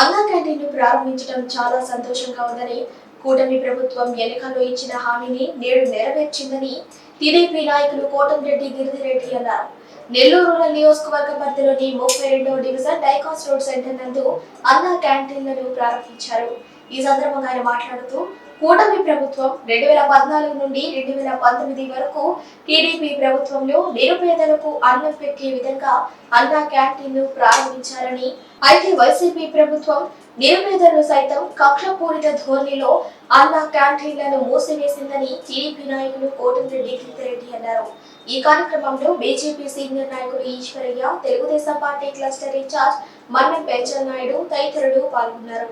అన్నా క్యాంటీన్ను ప్రారంభించడం చాలా సంతోషంగా ఉందని కూటమి ప్రభుత్వం ఎన్నికల్లో ఇచ్చిన హామీని నేడు నెరవేర్చిందని టీడీపీ నాయకులు కోటంరెడ్డి గిరిధిరెడ్డి అన్నారు. నెల్లూరు రూరల్ నియోజకవర్గ పరిధిలోని ముప్పై రెండవ డివిజన్ డైకాస్ రోడ్ సెంటర్ నందు అన్నా క్యాంటీన్లను ప్రారంభించారు. ఈ సందర్భంగా ఆయన మాట్లాడుతూ కూటమి ప్రభుత్వం రెండు వేల పద్నాలుగు నుండి రెండు వేల పంతొమ్మిది వరకు టీడీపీ ప్రభుత్వంలో నిరుపేదలకు అన్నం పెట్టే విధంగా అన్న క్యాంటీన్ను ప్రారంభించారని అయితే వైసీపీ ప్రభుత్వం నిరుపేదలు సైతం కక్షపూరిత ధోరణిలో అన్న క్యాంటీన్లను మూసివేసిందని టీడీపీ నాయకులు కోటమిరెడ్డి గిరిరెడ్డి అన్నారు. ఈ కార్యక్రమంలో బీజేపీ సీనియర్ నాయకుడు Eshwaraiah Telugu Desam party cluster incharge Mannam Penchal Naidu తదితరులు పాల్గొన్నారు.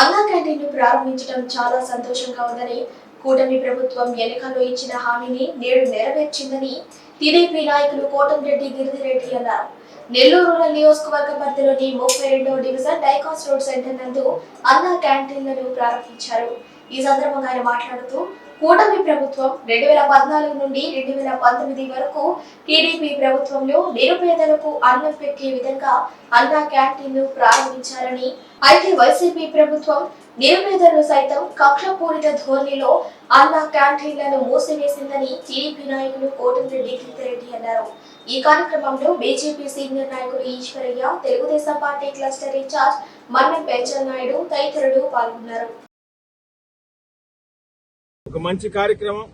అన్నా క్యాంటీన్ను ప్రారంభించడం చాలా సంతోషంగా ఉందని కూటమి ప్రభుత్వం ఎన్నికల్లో ఇచ్చిన హామీని నేడు నెరవేర్చిందని టీడీపీ నాయకులు కోటంరెడ్డి గిరిధిరెడ్డి అన్నారు. నెల్లూరు రూరల్ నియోజకవర్గ పరిధిలోని ముప్పై రెండవ డివిజన్ డైకాస్ రోడ్ సెంటర్ నందు అన్నా క్యాంటీన్లను ప్రారంభించారు. ఈ సందర్భంగా ఆయన మాట్లాడుతూ కూటమి ప్రభుత్వం రెండు వేల పద్నాలుగు నుండి రెండు వేల పంతొమ్మిది వరకు టీడీపీ ప్రభుత్వంలో నిరుపేదలకు అన్నం పెట్టే విధంగా అన్నా క్యాంటీన్ను ప్రారంభించారని అయితే వైసీపీ ప్రభుత్వం నిరుపేదలను సైతం కక్షపూరిత ధోరణిలో అన్నా క్యాంటీన్లను మూసివేసిందని టీడీపీ నాయకులు కోటమిరెడ్డి గిరిరెడ్డి అన్నారు. ఈ కార్యక్రమంలో బీజేపీ సీనియర్ నాయకులు Eshwaraiah Telugu Desam party cluster incharge Mannam Penchal Naidu తదితరులు పాల్గొన్నారు. ఒక మంచి కార్యక్రమం.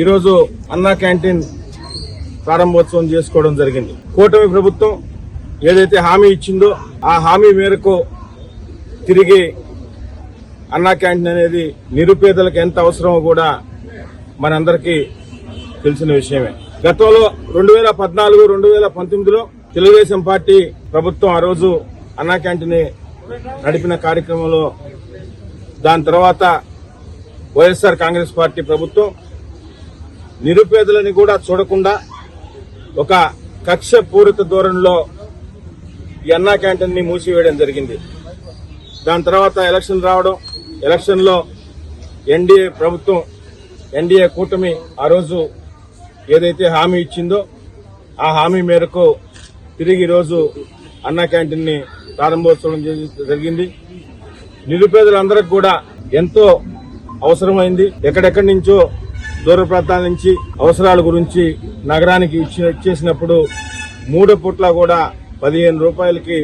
ఈరోజు అన్నా క్యాంటీన్ ప్రారంభోత్సవం చేసుకోవడం జరిగింది. కూటమి ప్రభుత్వం ఏదైతే హామీ ఇచ్చిందో ఆ హామీ మేరకు తిరిగి అన్నా క్యాంటీన్ అనేది నిరుపేదలకు ఎంత అవసరమో కూడా మనందరికీ తెలిసిన విషయమే. గతంలో రెండు వేల పద్నాలుగు రెండు వేల పంతొమ్మిదిలో తెలుగుదేశం పార్టీ ప్రభుత్వం ఆ రోజు అన్నా క్యాంటీన్ నడిపిన కార్యక్రమంలో దాని తర్వాత వైఎస్ఆర్ కాంగ్రెస్ పార్టీ ప్రభుత్వం నిరుపేదలని కూడా చూడకుండా ఒక కక్ష పూరిత ధోరణిలో ఈ అన్నా క్యాంటీన్ని మూసివేయడం జరిగింది. దాని తర్వాత ఎలక్షన్ రావడం ఎలక్షన్లో ఎన్డీఏ ప్రభుత్వం ఎన్డీఏ కూటమి ఆ రోజు ఏదైతే హామీ ఇచ్చిందో ఆ హామీ మేరకు తిరిగి ఈరోజు అన్నా క్యాంటీన్ని ప్రారంభోత్సవం జరిగింది. నిరుపేదలందరికి కూడా ఎంతో అవసరమైంది. ఎక్కడెక్కడి నుంచో దూర ప్రాంతాల నుంచి అవసరాల గురించి నగరానికి ఇచ్చేసినప్పుడు మూడు పూట్ల కూడా పదిహేను రూపాయలకి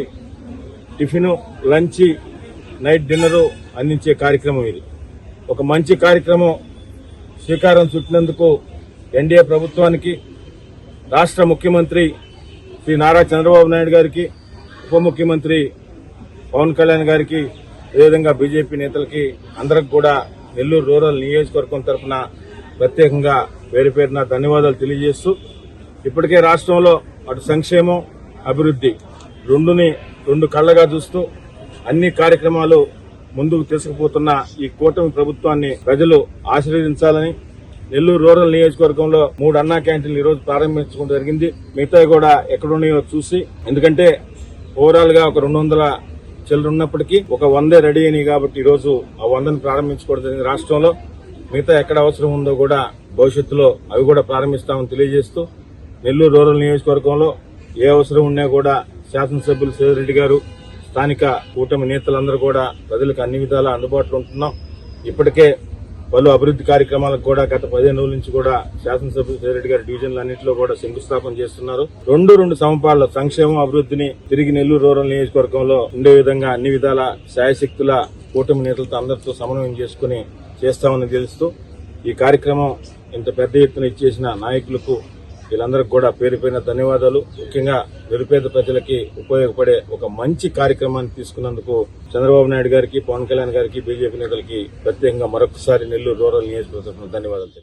టిఫిన్ లంచ్ నైట్ డిన్నరు అందించే కార్యక్రమం ఇది. ఒక మంచి కార్యక్రమం శ్రీకారం చుట్టినందుకు ఎన్డీఏ ప్రభుత్వానికి రాష్ట్ర ముఖ్యమంత్రి శ్రీ నారా చంద్రబాబు నాయుడు గారికి ఉప ముఖ్యమంత్రి పవన్ కళ్యాణ్ గారికి అదేవిధంగా బీజేపీ నేతలకి అందరికి కూడా నెల్లూరు రూరల్ నియోజకవర్గం తరఫున ప్రత్యేకంగా పేరు పేరున ధన్యవాదాలు తెలియజేస్తూ ఇప్పటికే రాష్ట్రంలో అటు సంక్షేమం అభివృద్ధి రెండుని రెండు కళ్ళగా చూస్తూ అన్ని కార్యక్రమాలు ముందుకు తీసుకుపోతున్న ఈ కూటమి ప్రభుత్వాన్ని ప్రజలు ఆశీర్వదించాలని నెల్లూరు రూరల్ నియోజకవర్గంలో మూడు అన్నా క్యాంటీన్లు ఈ రోజు ప్రారంభించడం జరిగింది. మిగతా కూడా ఎక్కడున్నాయో చూసి ఎందుకంటే ఓవరాల్గా ఒక రెండు వందల చిల్లర ఉన్నప్పటికీ ఒక వందే రెడీ అయినాయి కాబట్టి ఈ రోజు ఆ వందను ప్రారంభించుకోవడం జరిగింది రాష్ట్రంలో. మిగతా ఎక్కడ అవసరం ఉందో కూడా భవిష్యత్తులో అవి కూడా ప్రారంభిస్తామని తెలియజేస్తూ నెల్లూరు రూరల్ నియోజకవర్గంలో ఏ అవసరం ఉన్నా కూడా శాసనసభ్యులు సేదిరెడ్డి గారు స్థానిక కూటమి నేతలందరూ కూడా ప్రజలకు అన్ని విధాలా అందుబాటులో ఉంటున్నాం. ఇప్పటికే పలు అభివృద్ధి కార్యక్రమాలకు కూడా గత పదిహేను రోజుల నుంచి కూడా శాసనసభ్యులు సేరెడ్డి గారి డివిజన్లు అన్నింటిలో కూడా శంకుస్థాపన చేస్తున్నారు. రెండు రెండు సమపాల్లో సంక్షేమం అభివృద్ధిని తిరిగి నెల్లూరు రూరల్ నియోజకవర్గంలో ఉండే విధంగా అన్ని విధాల శాయశక్తుల కూటమి నేతలతో అందరితో సమన్వయం చేసుకుని చేస్తామని తెలుస్తూ ఈ కార్యక్రమం ఇంత పెద్ద ఎత్తున ఇచ్చేసిన నాయకులకు వీళ్ళందరికీ కూడా పేరు ధన్యవాదాలు. ముఖ్యంగా నిరుపేద ప్రజలకి ఉపయోగపడే ఒక మంచి కార్యక్రమాన్ని తీసుకున్నందుకు చంద్రబాబు నాయుడు గారికి పవన్ కళ్యాణ్ గారికి బీజేపీ నేతలకి ప్రత్యేకంగా మరొకసారి నెల్లూరు రూరల్ నియోజకవర్గం ధన్యవాదాలు.